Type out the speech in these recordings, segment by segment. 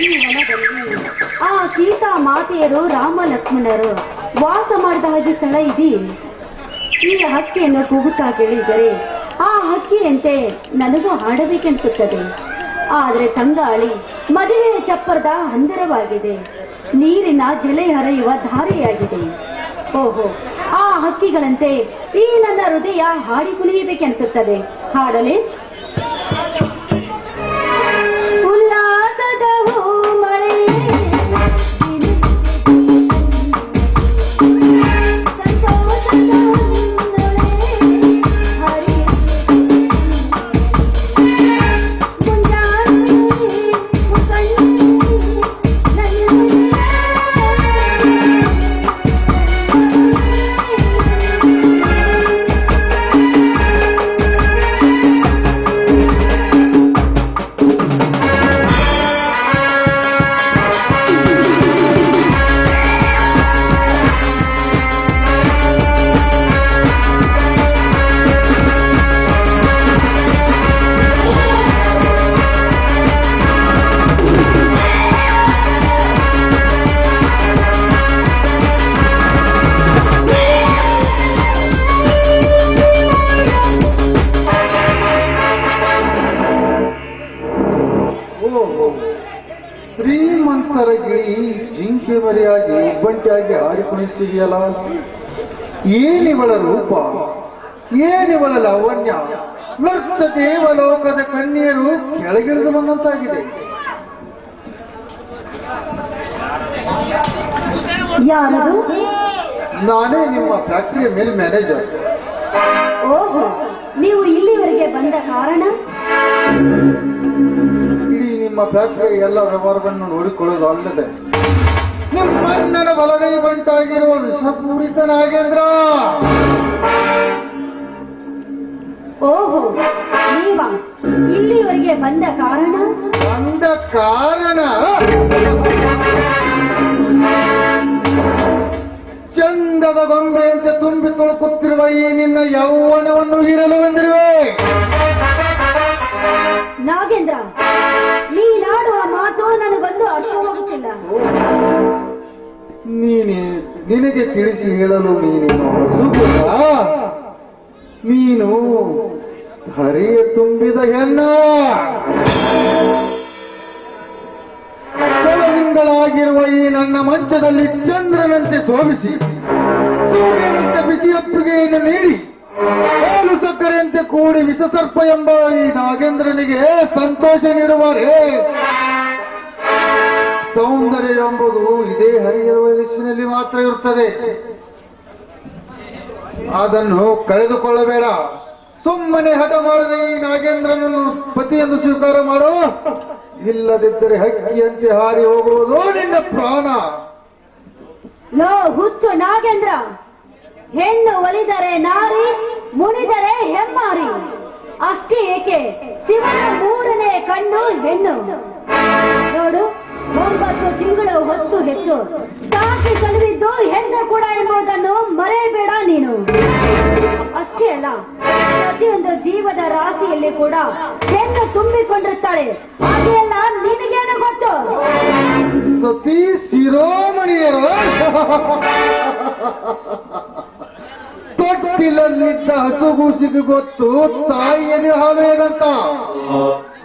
ಈ ಹೊಲದಲ್ಲಿ ಆ ಸೀತಾ ಮಾತೆಯರು ರಾಮ ಲಕ್ಷ್ಮಣರು ವಾಸ ಮಾಡಿದ ಹಾಗೆ ಸ್ಥಳ ಇದೆ. ಈ ಹಕ್ಕಿಯನ್ನು ಕೂಗುತ್ತಾ ಕೇಳಿದರೆ, ಆ ಹಕ್ಕಿಯಂತೆ ನನಗೂ ಹಾಡಬೇಕೆನಿಸುತ್ತದೆ ಆದರೆ ತಂಗಾಳಿ, ಮದುವೆಯ ಚಪ್ಪರದ ಹಂದರವಾಗಿದೆ. ನೀರಿನ ಜಲೆ ಹರಿಯುವ ಧಾರೆಯಾಗಿದೆ. ಓಹೋ, ಆ ಹಕ್ಕಿಗಳಂತೆ ಈ ನನ್ನ ಹೃದಯ ಹಾಡಿ ಕುಣಿಯಬೇಕೆನಿಸುತ್ತದೆ ಹಾಡಲೇ. ಹಾರಿಕೊಂಡಿದ್ದೀಯಲ್ಲ ಏನಿವಳ ರೂಪ? ಏನಿವಳ ಲಾವಣ್ಯ? ಮೃತ ದೇವಲೋಕದ ಕನ್ಯರು ಕೆಳಗಿಳಿದು ಬಂದಂತಾಗಿದೆ. ಯಾರದು ನಾನೇ ನಿಮ್ಮ ಫ್ಯಾಕ್ಟರಿಯ ಮೇಲೆ ಮ್ಯಾನೇಜರ್. ಓಹೋ ನೀವು ಇಲ್ಲಿವರೆಗೆ ಬಂದ ಕಾರಣ? ಇಡೀ ನಿಮ್ಮ ಫ್ಯಾಕ್ಟರಿ ಎಲ್ಲ ವ್ಯವಹಾರವನ್ನು ನೋಡಿಕೊಳ್ಳೋದು ಅಲ್ಲದೆ. ನಿಮ್ಮಣ್ಣನ ಬಲಗೈ ಬಂಟಾಗಿರುವ ವಿಷಪೂರಿತ ನಾಗೇಂದ್ರ ಓಹೋ ನೀವ ಇಲ್ಲಿವರೆಗೆ ಬಂದ ಕಾರಣ? ಬಂದ ಕಾರಣ? ಚಂದದ ಗೊಂಬೆಯಂತೆ ತುಂಬಿ ತುಳುಕುತ್ತಿರುವ ಈ ನಿನ್ನ ಯೌವನವನ್ನು ಹೀರಲು ಬಂದಿರುವೆ. ನಾಗೇಂದ್ರ ನೀನಾಡುವ ಮಾತು ನನಗೊಂದು ಅರ್ಥವಾಗುತ್ತಿಲ್ಲ. ನೀನೆ, ನಿನಗೆ ತಿಳಿಸಿ ಹೇಳಲು ನೀನು ಸುಖ ನೀನು ಹರಿಯ ತುಂಬಿದ ಹೆಣ್ಣ. ಕೆಳದಿಂದಲಾಗಿರುವ ಈ ನನ್ನ ಮಂಚದಲ್ಲಿ ಚಂದ್ರನಂತೆ ಸೋಮಿಸಿ ಸೂರ್ಯನಂತೆ ಬಿಸಿ ಅಪ್ಪುಗೆಯನ್ನು ನೀಡಿ ಹಾಲು ಸಕ್ಕರೆಯಂತೆ ಕೂಡಿ ವಿಷಸರ್ಪ ಎಂಬ ಈ ನಾಗೇಂದ್ರನಿಗೆ ಸಂತೋಷ ನೀಡುವರೇ. ಸೌಂದರ್ಯ ಎಂಬುದು ಇದೇ ಹರಿಯ ವಯಸ್ಸಿನಲ್ಲಿ ಮಾತ್ರ ಇರುತ್ತದೆ. ಅದನ್ನು ಕಳೆದುಕೊಳ್ಳಬೇಡ. ಸುಮ್ಮನೆ ಹಠ ಮಾಡದೆ ಈ ನಾಗೇಂದ್ರನನ್ನು ಪತಿಯನ್ನು ಸ್ವೀಕಾರ ಮಾಡು. ಇಲ್ಲದಿದ್ದರೆ ಹಕ್ಕಿಯಂತೆ ಹಾರಿ ಹೋಗುವುದು ನಿನ್ನ ಪ್ರಾಣ. ಲೋ, ಹುಚ್ಚು ನಾಗೇಂದ್ರ. ಹೆಣ್ಣು ಒಲಿದರೆ ನಾರಿ, ಮುನಿದರೆ ಹೆಮ್ಮಾರಿ. ಅಷ್ಟೇ ಏಕೆ? ಶಿವನ ಮೂರನೇ ಕಣ್ಣು ಹೆಣ್ಣು. ನೋಡು ಒಂಬತ್ತು ತಿಂಗಳು ಹೊತ್ತು ಹೆಚ್ಚು. ಸಾಕಿ ಕಲಿದಿದ್ದು ಹೆಣ್ಣು ಕೂಡ ಎಂಬುದನ್ನು ಮರೆಯಬೇಡ ನೀನು. ಅಷ್ಟೇ ಅಲ್ಲ, ಪ್ರತಿಯೊಂದು ಜೀವದ ರಾಶಿಯಲ್ಲಿ ಕೂಡ ಹೆಣ್ಣು ತುಂಬಿಕೊಂಡಿರ್ತಾಳೆ. ಅದೆಲ್ಲ ನಿನಗೇನು ಗೊತ್ತು? ಸತಿ ಶಿರೋಮಣಿಯರು. ತೊಟ್ಟಿಲಲ್ಲಿದ್ದ ಹಸುಗೂಸಿಗೆ ಗೊತ್ತು ತಾಯಿಯನ್ನು ಹಾಲು ಹೇಗಂತ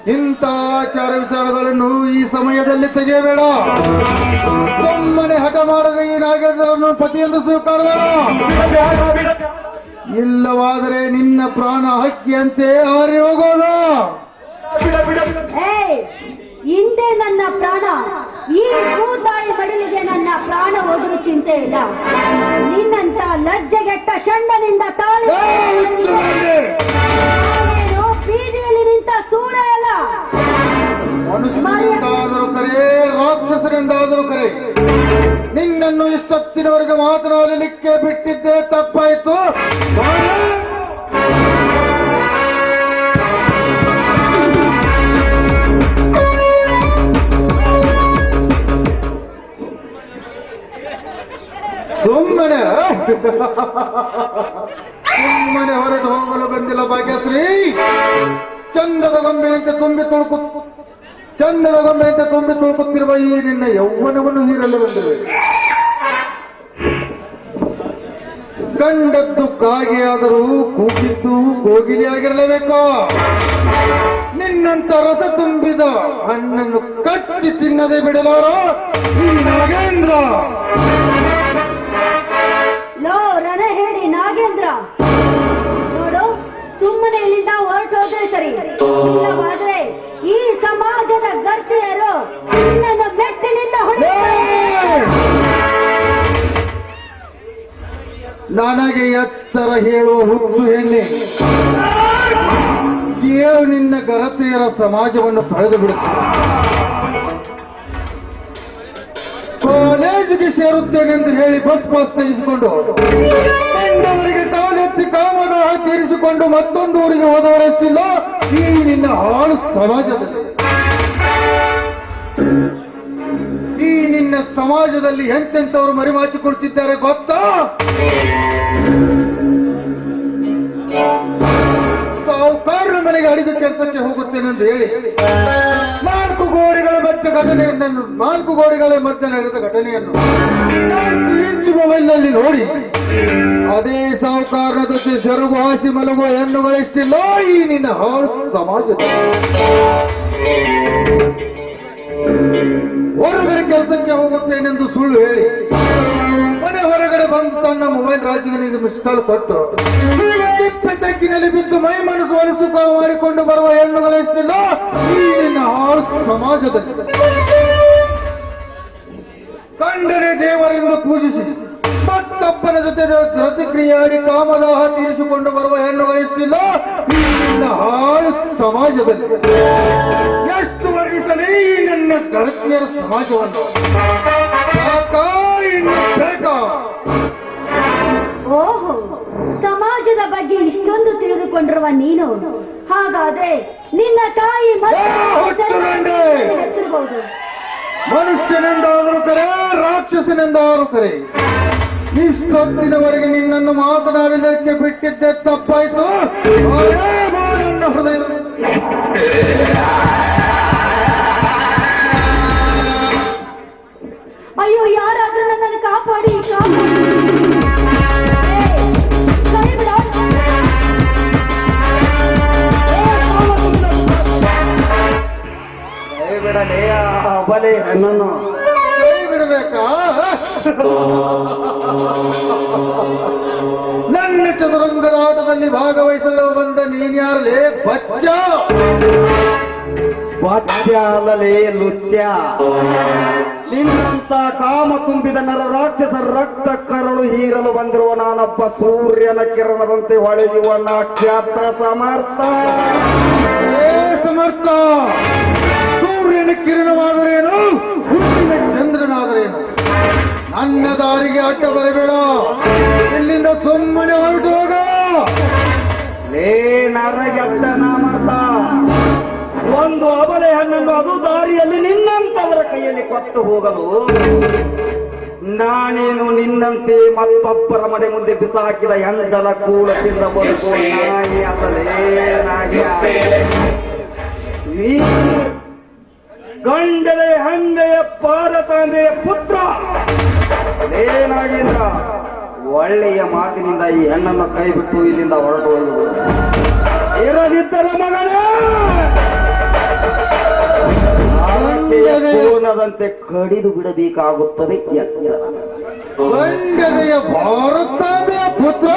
ಇಂಥ ಆಚಾರ ವಿಚಾರಗಳನ್ನು ಈ ಸಮಯದಲ್ಲಿ ತೆಗೆಯಬೇಡ. ಸುಮ್ಮನೆ ಹಠ ಮಾಡದೆ ಈ ನಾಗೇಂದ್ರನ್ನು ಪತಿಯೆಂದು ಸ್ವೀಕಾರ. ಇಲ್ಲವಾದರೆ ನಿನ್ನ ಪ್ರಾಣ ಹಕ್ಕಿಯಂತೆ ಹಾರಿ ಏಯ್ ಹಿಂದೆ ನನ್ನ ಪ್ರಾಣ, ಈ ಭೂತಾಯಿ ಮಡಿಲಿಗೆ ನನ್ನ ಪ್ರಾಣ ಹೋದರೂ ಚಿಂತೆ ಇಲ್ಲ. ನಿನ್ನಂತ ಲಜ್ಜೆಗೆಟ್ಟ ಷಂಡನಿಂದ ತಾಳಿ ನಿನ್ನನ್ನು ಇಷ್ಟೊತ್ತಿನವರೆಗೆ ಮಾತನಾಡಲಿಕ್ಕೆ ಬಿಟ್ಟಿದ್ದೆ ತಪ್ಪಾಯಿತು. ಸುಮ್ಮನೆ. ಸುಮ್ಮನೆ ಹೊರಗೆ ಹೋಗಲು ಬಂದಿಲ್ಲ ಭಾಗ್ಯಶ್ರೀ. ಚಂದ್ರದ ಗೊಂಬೆಯಂತೆ ತುಂಬಿ ತುಳುಕು ಚಂದದ ಗೊಂಬೆಯಂತೆ ತುಂಬಿ ತುಳುಕುತ್ತಿರುವ ಈ ನಿನ್ನ ಯೌವನವನ್ನು ಹೀರಲು ಬಂದಿವೆ ಕಂಡದ್ದು ಕಾಗೆಯಾದರೂ ಕೂಗಿದ್ದು ಕೋಗಿಲಿಯಾಗಿರಲೇಬೇಕು ನಿನ್ನಂತ ರಸ ತುಂಬಿದ ಹಣ್ಣನ್ನು ಕಚ್ಚಿ ತಿನ್ನದೆ ಬಿಡಲಾರೋ ನಾಗೇಂದ್ರ? ಲೋ ರಣ ಹೇಳಿ, ನಾಗೇಂದ್ರ. ನೋಡು, ಸುಮ್ಮನೆ ಇಲ್ಲಿಂದ ಹೊರಟೋದ್ರೆ ಸರಿ. ಈ ಸಮಾಜದ ಗರ್ತಿಯರು ನಿನ್ನನ್ನು ಮೆಟ್ಟಿನಿಂದ ಹೊಡೆ ನನಗೆ ಎತ್ತರ ಹೇಳುವ ಹುಟ್ಟು ಹೆಣ್ಣೆ. ದೇವು ನಿನ್ನ ಗರತೆಯರ ಸಮಾಜವನ್ನು ಕಳೆದು ಬಿಡುತ್ತದೆ ಕಾಲೇಜಿಗೆ ಸೇರುತ್ತೇನೆಂದು ಹೇಳಿ ಬಸ್ ಪಾಸ್ ತೆಗೆಸಿಕೊಂಡು ಅವರಿಗೆ ತಾನೆತ್ತಿ ಕಾಮದಾಹ ತೀರಿಸಿಕೊಂಡು ಮತ್ತೊಂದು ಊರಿಗೆ ಹೋದವರೆಸ್ತಿಲ್ಲ ಈ ನಿನ್ನ ಹಾಳು ಸಮಾಜದಲ್ಲಿ. ಸಮಾಜದಲ್ಲಿ ಎಂತೆಂಥವರು ಮರಿಮಾಚಿಕೊಳ್ತಿದ್ದಾರೆ ಗೊತ್ತಾ? ಸಾವುಕಾರರ ಮನೆಗೆ ಅಡಿಗೆ ಕೆಲಸಕ್ಕೆ ಹೋಗುತ್ತೇನೆಂದು ಹೇಳಿ, ನಾಲ್ಕು ಗೋರಿಗಳ ಮಧ್ಯ ಘಟನೆಯನ್ನು, ನಾಲ್ಕು ಗೋರಿಗಳ ಮಧ್ಯೆ ನಡೆದ ಘಟನೆಯನ್ನು ಇಂಚು ಮೊಬೈಲ್ನಲ್ಲಿ ನೋಡಿ, ಅದೇ ಸಾಹುಕಾರನ ಜೊತೆ ಸೆರಗು ಹಾಸಿ ಮಲಗುವ ಹೆಣ್ಣುಗಳಿಸ್ತಿಲ್ಲ ಈ ನಿನ್ನ ಹಾಳು ಸಮಾಜದ ಹೊರಗಡೆ ಕೆಲಸಕ್ಕೆ ಹೋಗುತ್ತೇನೆಂದು ಸುಳ್ಳು ಹೇಳಿ. ಮನೆ ಹೊರಗಡೆ ಬಂದು ತನ್ನ ಮೊಬೈಲ್ ರಾಜ್ಯದಲ್ಲಿ ಮಿಸ್ ಕಾಲ್ ಕೊಟ್ಟು ತಗ್ಗಿನಲ್ಲಿ ಬಿದ್ದು ಮೈ ಮನಸ್ಸು ಹೊಲಸು ಮಾಡಿಕೊಂಡು ಬರುವ ಹೆಣ್ಣುಗಳೆಷ್ಟಿಲ್ಲ ಇಲ್ಲಿನ ಹಾಳು ಸಮಾಜದ ಕಂಡರೆ ದೇವರಿಂದ ಪೂಜಿಸಿ ಮತ್ತಪ್ಪನ ಜೊತೆ ಪ್ರತಿಕ್ರಿಯಾಡಿ ಕಾಮದಾಹ ತೀರಿಸಿಕೊಂಡು ಬರುವ ಹೆಣ್ಣು ವಹಿಸ್ತಿಲ್ಲ ಹಾಳು ಸಮಾಜದಲ್ಲಿ. ಎಷ್ಟು ಗೆಳತಿಯರ ಸಮಾಜವನ್ನು. ಓಹೋ ಸಮಾಜದ ಬಗ್ಗೆ ಇಷ್ಟೊಂದು ತಿಳಿದುಕೊಂಡಿರುವ ನೀನು. ಹಾಗಾದ್ರೆ ನಿನ್ನ ತಾಯಿ ಮನುಷ್ಯನೆಂದಾದರೂ ಕರೆ ರಾಕ್ಷಸನೆಂದಾದರೂ ಕರೆ. ಇಷ್ಟೊತ್ತಿನವರೆಗೆ ನಿನ್ನನ್ನು ಮಾತನಾಡಿದಕ್ಕೆ ಬಿಟ್ಟಿದ್ದೆ ತಪ್ಪಾಯ್ತು. ಹೃದಯ ಬಲೆ ನನ್ನನ್ನು ಕೈ ಬಿಡಬೇಕಾ? ನನ್ನ ಚದುರಂಗದ ಆಟದಲ್ಲಿ ಭಾಗವಹಿಸಲು ಬಂದ ನೀನ್ಯಾರಲೇ ಬಚ್ಚ! ಬಚ್ಚಾಲೇ ಅಲ್ಲಲೇ ಲುಚ್ಯ. ನಿನ್ನಂತ ಕಾಮ ತುಂಬಿದ ನರ ರಾಕ್ಷಸ ರಕ್ತ ಕರಳು ಹೀರಲು ಬಂದಿರುವ ನಾನೊಬ್ಬ ಸೂರ್ಯನ ಕಿರಣದಂತೆ ಹೊಳೆಯುವ ನಾಟ್ಯಾತ್ರ ಸಮರ್ಥ. ಸಮರ್ಥ! ಸೂರ್ಯನ ಕಿರಣವಾದರೇನು? ಹುಟ್ಟಿನ ಚಂದ್ರನಾದರೇನು? ನನ್ನ ದಾರಿಗೆ ಅಡ್ಡ ಬರಬೇಡ. ಇಲ್ಲಿಂದ ಸುಮ್ಮನೆ ಹೊರಟು ಹೋಗ. ಒಂದು ಅಬಲೆ ಹಣ್ಣನ್ನು ಅದು ದಾರಿಯಲ್ಲಿ ನಿನ್ನಂತವರ ಕೈಯಲ್ಲಿ ಕೊಟ್ಟು ಹೋಗಲು. ನಾನೇನು ನಿನ್ನಂತೆ ಮತ್ತೊಬ್ಬರ ಮನೆ ಮುಂದೆ ಬಿಸಾಕಿದ ಎಂದಲ ಕೂಡ ತಿಂದ ಬದುಕು. ನಾಯಿ ಅಲ್ಲಲೇ ನಾಯಿ ನೀ ಗಂಡಲೆ ಹಂಡೆಯ ಪಾರತಾಂಬೆಯ ಪುತ್ರ. ಏನಾಗಿಲ್ಲ ಒಳ್ಳೆಯ ಮಾತಿನಿಂದ ಈ ಹೆಣ್ಣನ್ನು ಕೈ ಬಿಟ್ಟು ಇಲ್ಲಿಂದ ಹೊರಟು ಹೋಗುವುದು. ಇರದಿದ್ದರ ಮಗನೇ! ಕಡಿದು ಬಿಡಬೇಕಾಗುತ್ತದೆ ಗಂಡದೆಯ ಪಾರ ತಂದೆಯ ಪುತ್ರ.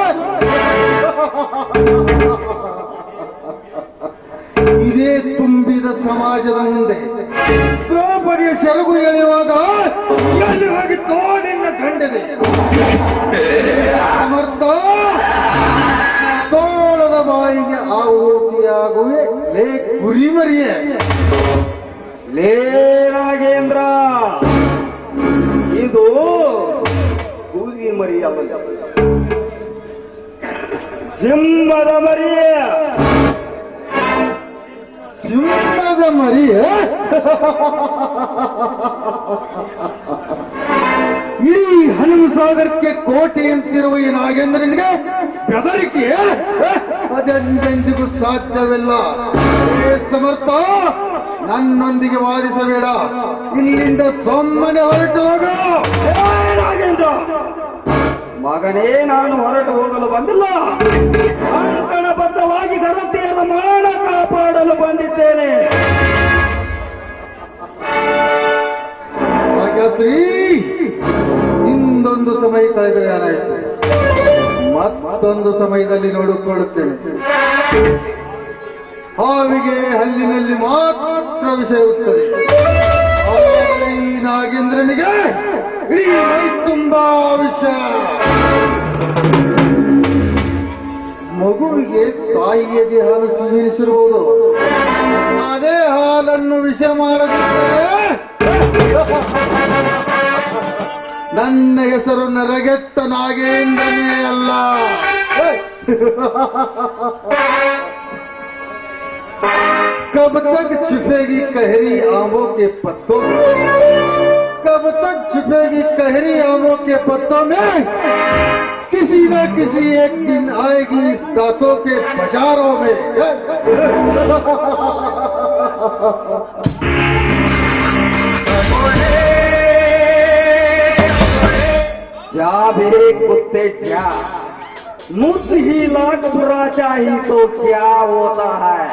ಸಿಂಹದ ಮರಿ ಇಡೀ ಹನುಮ ಸಾಗರಕ್ಕೆ ಕೋಟೆ ಅಂತಿರುವ ಈ ನಾಗೇಂದ್ರನಿಗೆ ಬೆದರಿಕೆ? ಅದೆಂದೆಂದಿಗೂ ಸಾಧ್ಯವಿಲ್ಲ. ಸಮರ್ಥ, ನನ್ನೊಂದಿಗೆ ವಾದಿಸಬೇಡ. ಇಲ್ಲಿಂದ ಸೊಮ್ಮನೆ ಹೊರಟು ಹೋಗು. ನಾಗೇಂದ್ರ ಮಗನೇ, ನಾನು ಹೊರಟು ಹೋಗಲು ಬಂದಿಲ್ಲ. ಅಂಕಣಬದ್ಧವಾಗಿ ಘನತೆಯನ್ನು ಮಾಡ ಕಾಪಾಡಲು ಬಂದಿದ್ದೇನೆ. ಭಾಗ್ಯಶ್ರೀ ಇನ್ನೊಂದು ಸಮಯ ಕಳೆದರೆ ಏನಾಯ್ತು ಮತ್ತೊಂದು ಸಮಯದಲ್ಲಿ ನೋಡಿಕೊಳ್ಳುತ್ತೇನೆ. ಹಾವಿಗೆ ಹಲ್ಲಿನಲ್ಲಿ ಮಾತ್ರ ವಿಷಯ ಇರುತ್ತದೆ ಈ ನಾಗೇಂದ್ರನಿಗೆ ಇಡೀ ತುಂಬಾ ವಿಷಯ. ಮಗುವಿಗೆ ತಾಯಿಯದೇ ಹಾಲು ಸಿಹಿಸಿರುವುದು. ಅದೇ ಹಾಲನ್ನು ವಿಷ ಮಾಡದಿದ್ದರೆ ನನ್ನ ಹೆಸರು ನರಗೆಟ್ಟ ನಾಗೇಂದ್ರನೇ ಅಲ್ಲ कब तक छुपेगी कहरी आमों के पत्तों में कब तक छुपेगी कहरी आमों के पत्तों में किसी न किसी एक दिन आएगी इस दांतों के बाजारों में जा मेरे कुत्ते जा मुझ ही लाख बुरा चाहिए तो क्या होता है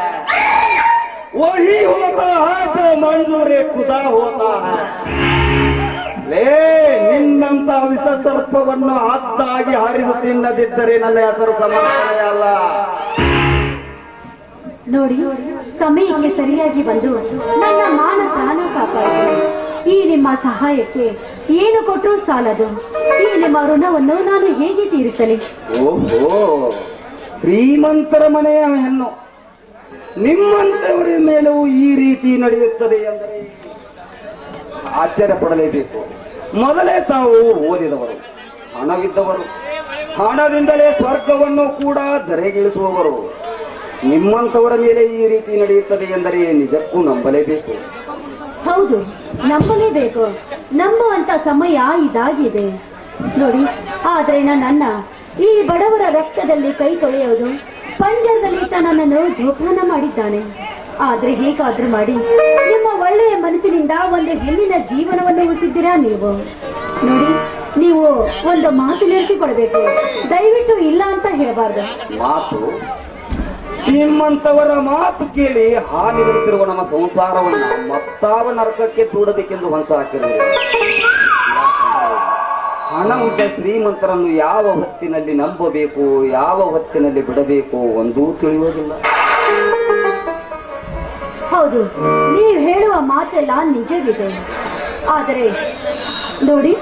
वही होता है जो मंजूर खुदा होता है ಲೇ ನಿನ್ನಂತ ವಿಷ ಸರ್ಪವನ್ನು ಹತ್ತಾಗಿ ಹರಿದು ತಿನ್ನದಿದ್ದರೆ ನನ್ನ ಹೆಸರು ಸಮರ್ಥನೆ ಅಲ್ಲ ನೋಡಿ ಸಮಯಕ್ಕೆ ಸರಿಯಾಗಿ ಬಂದು ನನ್ನ ಮಾನ ಪ್ರಾಣ ಕಾಪಾಡಿದೆ ಈ ನಿಮ್ಮ ಸಹಾಯಕ್ಕೆ ಏನು ಕೊಟ್ಟರೂ ಸಾಲದು. ಈ ನಿಮ್ಮ ಋಣವನ್ನು ನಾನು ಹೇಗೆ ತೀರಿಸಲಿ? ಓಹೋ, ಶ್ರೀಮಂತರ ಮನೆಯ ಹೆಣ್ಣು. ನಿಮ್ಮಂತವರ ಮೇಲೂ ಈ ರೀತಿ ನಡೆಯುತ್ತದೆ ಎಂದರೆ ಆಶ್ಚರ್ಯ ಪಡಲೇಬೇಕು ಮೊದಲೇ ತಾವು ಓದಿದವರು, ಹಣವಿದ್ದವರು, ಹಣದಿಂದಲೇ ಸ್ವರ್ಗವನ್ನು ಕೂಡ ಧರೆಗಿಳಿಸುವವರು. ನಿಮ್ಮಂತವರ ಮೇಲೆ ಈ ರೀತಿ ನಡೆಯುತ್ತದೆ ಎಂದರೆ ನಿಜಕ್ಕೂ ನಂಬಲೇಬೇಕು. ಹೌದು, ನಂಬಲೇಬೇಕು. ನಂಬುವಂತ ಸಮಯ ಇದಾಗಿದೆ. ನೋಡಿ ಆದ್ರೆ ನನ್ನ, ಈ ಬಡವರ ರಕ್ತದಲ್ಲಿ ಕೈ ತೊಳೆಯೋದು ಪಂಜಾದಲ್ಲಿ ತನ್ನನ್ನು ಜೋಪಾನ ಮಾಡಿದ್ದಾನೆ. ಆದ್ರೆ ಹೇಗಾದ್ರೂ ಮಾಡಿ, ನಿಮ್ಮ ಒಳ್ಳೆಯ ಮನಸ್ಸಿನಿಂದ ಒಂದು ಹೆಣ್ಣಿನ ಜೀವನವನ್ನು ಉಳಿಸಿದ್ದೀರಾ ನೀವು? ನೋಡಿ, ನೀವು ಒಂದು ಮಾತು ನಡೆಸಿಕೊಡ್ಬೇಕು ದಯವಿಟ್ಟು ಇಲ್ಲ ಅಂತ ಹೇಳಬಾರ್ದು. ಮಾತು ನಿಮ್ಮಂತವರ ಮಾತು ಕೇಳಿ ಹಾನಿರುತ್ತಿರುವ ನಮ್ಮ ಸಂಸಾರವನ್ನು ಮತ್ತಾವ ನರಕಕ್ಕೆ ತೂಡಬೇಕೆಂದು ಹೊಂಚ ಹಾಕಿರುವ ಹಣ ಶ್ರೀಮಂತರನ್ನು ಯಾವ ಹೊತ್ತಿನಲ್ಲಿ ನಂಬಬೇಕು, ಯಾವ ಹೊತ್ತಿನಲ್ಲಿ ಬಿಡಬೇಕು ಒಂದೂ ತಿಳಿಯುವುದಿಲ್ಲ. ಹೌದು, ನೀವು ಹೇಳುವ ಮಾತೆಲ್ಲ ನಿಜವಿದೆ. ಆದರೆ ನೋಡಿ,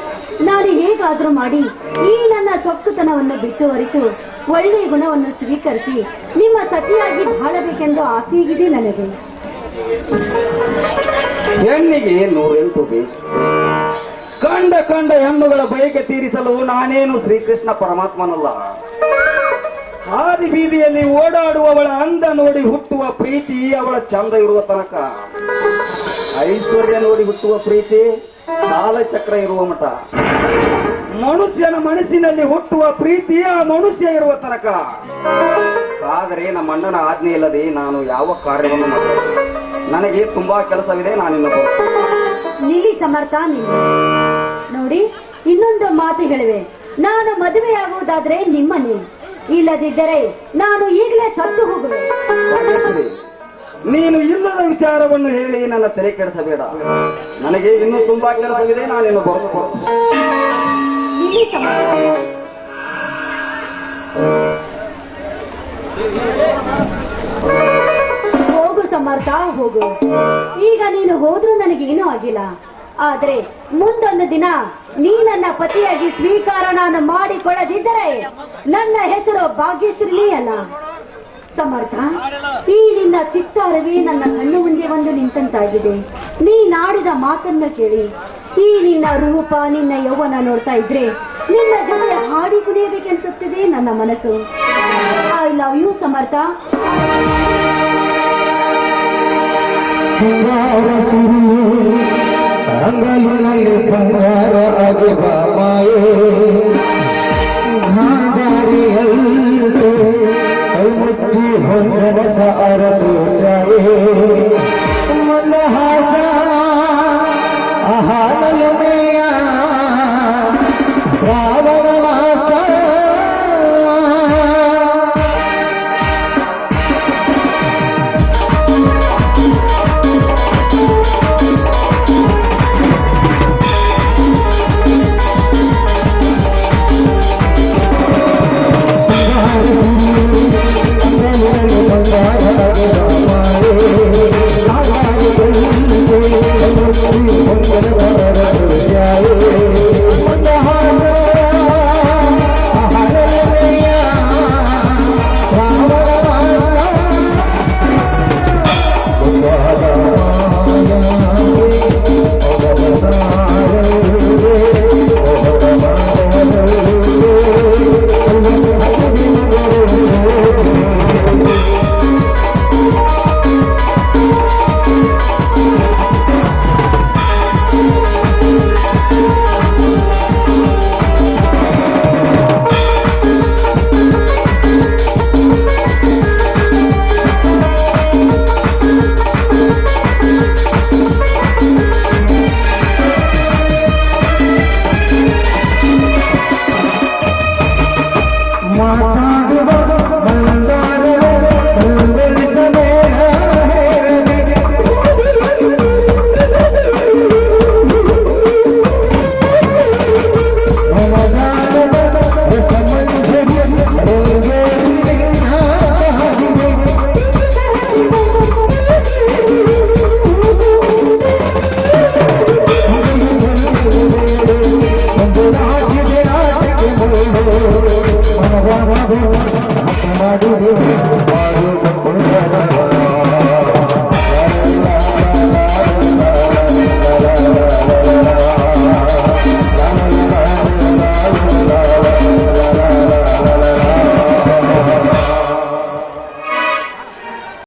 ನಾನು ಹೇಗಾದ್ರೂ ಮಾಡಿ ಈ ನನ್ನ ಸೊಕ್ಕುತನವನ್ನು ಬಿಟ್ಟು ಒಳ್ಳೆಯ ಗುಣವನ್ನು ಸ್ವೀಕರಿಸಿ ನಿಮ್ಮ ಸತಿಯಾಗಿ ಬಾಳಬೇಕೆಂದು ಆಸೆಯಾಗಿದೆ ನನಗೆ. ಹೆಣ್ಣಿಗೆ ನೂರೆಂಟು ಬೇಕು ಕಂಡ ಕಂಡ ಹೆಣ್ಣುಗಳ ಬಯಕೆ ತೀರಿಸಲು ನಾನೇನು ಶ್ರೀಕೃಷ್ಣ ಪರಮಾತ್ಮನಲ್ಲ? ಹಾದಿ ಬೀದಿಯಲ್ಲಿ ಓಡಾಡುವವಳ ಅಂದ ನೋಡಿ ಹುಟ್ಟುವ ಪ್ರೀತಿ ಅವಳ ಚಂದ ಇರುವ ತನಕ. ಐಶ್ವರ್ಯ ನೋಡಿ ಹುಟ್ಟುವ ಪ್ರೀತಿ, ಕಾಲಚಕ್ರ ಇರುವ ಮಠ. ಮನುಷ್ಯನ ಮನಸ್ಸಿನಲ್ಲಿ ಹುಟ್ಟುವ ಪ್ರೀತಿ ಆ ಮನುಷ್ಯ ಇರುವ ತನಕ. ಆದರೆ ನಮ್ಮ ಅಣ್ಣನ ಆಜ್ಞೆ ಇಲ್ಲದೆ ನಾನು ಯಾವ ಕಾರ್ಯವನ್ನು ಮಾಡಬೇಕು ನನಗೆ ತುಂಬಾ ಕೆಲಸವಿದೆ ನಾನಿನ್ನು ನೀಲಿ ಸಮರ್ಥ ನೀವು ನೋಡಿ ಇನ್ನೊಂದು ಮಾತು ಹೇಳಿವೆ. ನಾನು ಮದುವೆಯಾಗುವುದಾದ್ರೆ ನಿಮ್ಮನೆ ಇಲ್ಲದಿದ್ದರೆ ನಾನು ಈಗಲೇ ಸತ್ತು ಹೋಗುವೆ. ನೀನು ಇಲ್ಲದ ವಿಚಾರವನ್ನು ಹೇಳಿ ನನ್ನ ತಲೆ ಕೆಡಿಸಬೇಡ. ನನಗೆ ಇನ್ನೂ ತುಂಬಾ ಕೆಲಸವಿದೆ ನಾನಿನ್ನು ಬರುತ್ತೇನೆ ಹೋಗು ಸಮರ್ಥ, ಹೋಗು. ಈಗ ನೀನು ಹೋದ್ರೂ ನನಗೇನೂ ಆಗಿಲ್ಲ. ಆದ್ರೆ ಮುಂದೊಂದು ದಿನ ನೀ ನನ್ನ ಪತಿಯಾಗಿ ಸ್ವೀಕಾರ ನಾನು ಮಾಡಿಕೊಳ್ಳದಿದ್ದರೆ ನನ್ನ ಹೆಸರು ಭಾಗ್ಯಶ್ರೀ ಅಲ್ಲ. ಸಮರ್ಥ, ಈ ನಿನ್ನ ಚಿತ್ತಾರವೇ ನನ್ನ ಕಣ್ಣು ಮುಂದೆ ಬಂದು ನಿಂತಂತಾಗಿದೆ. ನೀ ನಾಡಿದ ಮಾತನ್ನ ಕೇಳಿ. ಈ ನಿನ್ನ ರೂಪ, ನಿನ್ನ ಯೌವನ ನೋಡ್ತಾ ಇದ್ರೆ ನಿನ್ನ ಜೊತೆ ಹಾಡಿ ಕುಣಿಯಬೇಕೆನ್ಸುತ್ತಿದೆ ನನ್ನ ಮನಸ್ಸು. I love you Samartha. ಅಂಗಲಿನಲ್ಲಿ ಬಂಗಾರ ಮುಚ್ಚಿ ಅರಸು ആഹാരയുമേ